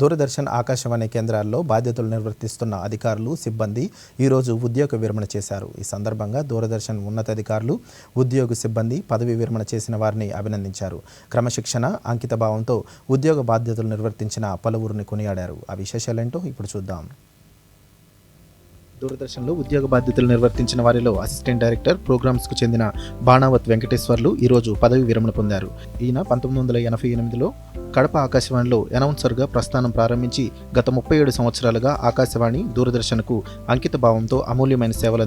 దూరదర్శన్ ఆకాశవాణి కేంద్రాల్లో బాధ్యతలు నిర్వర్తిస్తున్న అధికారులు సిబ్బంది ఈరోజు ఉద్యోగ విరమణ చేశారు. ఈ సందర్భంగా దూరదర్శన్ ఉన్నతాధికారులు ఉద్యోగ సిబ్బంది పదవి విరమణ చేసిన వారిని అభినందించారు. క్రమశిక్షణ అంకితభావంతో ఉద్యోగ బాధ్యతలు నిర్వర్తించిన పలువురిని కొనియాడారు. ఆ విశేషాలేంటో ఇప్పుడు చూద్దాం. దూరదర్శన్లో ఉద్యోగ బాధ్యతలు నిర్వర్తించిన వారిలో అసిస్టెంట్ డైరెక్టర్ ప్రోగ్రామ్స్కు చెందిన బాణావత్ వెంకటేశ్వర్లు ఈరోజు పదవి విరమణ పొందారు. ఈయన పంతొమ్మిది వందల ఎనభై ఎనిమిదిలో కడప ఆకాశవాణిలో అనౌన్సర్గా ప్రస్థానం ప్రారంభించి గత ముప్పై ఏడు సంవత్సరాలుగా ఆకాశవాణి దూరదర్శన్కు అంకిత భావంతో అమూల్యమైన సేవలు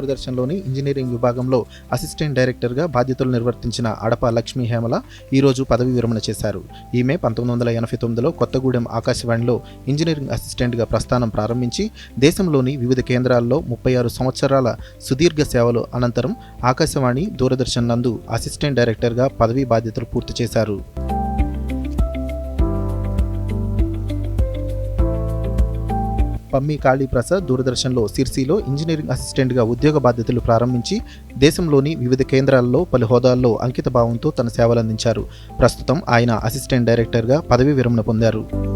దూరదర్శన్లోని ఇంజనీరింగ్ విభాగంలో అసిస్టెంట్ డైరెక్టర్గా బాధ్యతలు నిర్వర్తించిన అడప లక్ష్మీ హేమల ఈరోజు పదవి విరమణ చేశారు. ఈమె పంతొమ్మిది వందల ఎనభై తొమ్మిదిలో కొత్తగూడెం ఆకాశవాణిలో ఇంజనీరింగ్ అసిస్టెంట్గా ప్రస్థానం ప్రారంభించి దేశంలోని వివిధ కేంద్రాల్లో ముప్పై ఆరు సంవత్సరాల సుదీర్ఘ సేవలు అనంతరం ఆకాశవాణి దూరదర్శన్ నందు అసిస్టెంట్ డైరెక్టర్గా పదవీ బాధ్యతలు పూర్తి చేశారు. పమ్మి కాళీప్రసాద్ దూరదర్శన్లో సిర్సిలో ఇంజనీరింగ్ అసిస్టెంట్గా ఉద్యోగ బాధ్యతలు ప్రారంభించి దేశంలోని వివిధ కేంద్రాల్లో పలు హోదాల్లో అంకిత భావంతో తన సేవలందించారు. ప్రస్తుతం ఆయన అసిస్టెంట్ డైరెక్టర్గా పదవీ విరమణ పొందారు.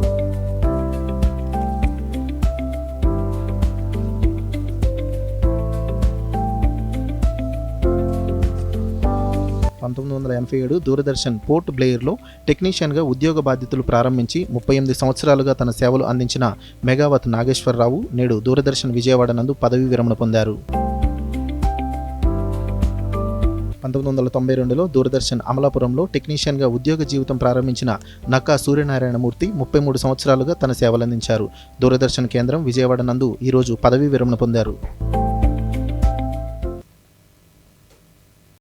పంతొమ్మిది వందల ఎనభై ఏడు దూరదర్శన్ పోర్ట్ బ్లేయర్లో టెక్నీషియన్గా ఉద్యోగ బాధ్యతలు ప్రారంభించి ముప్పై ఎనిమిది సంవత్సరాలుగా తన సేవలు అందించిన మెగావత్ నాగేశ్వరరావు నేడు దూరదర్శన్ విజయవాడ నందు పదవీ విరమణ పొందారు. పంతొమ్మిది వందల తొంభై రెండులో దూరదర్శన్ అమలాపురంలో టెక్నీషియన్గా ఉద్యోగ జీవితం ప్రారంభించిన నక్కా సూర్యనారాయణమూర్తి ముప్పై మూడు సంవత్సరాలుగా తన సేవలందించారు. దూరదర్శన్ కేంద్రం విజయవాడ నందు ఈరోజు పదవీ విరమణ పొందారు.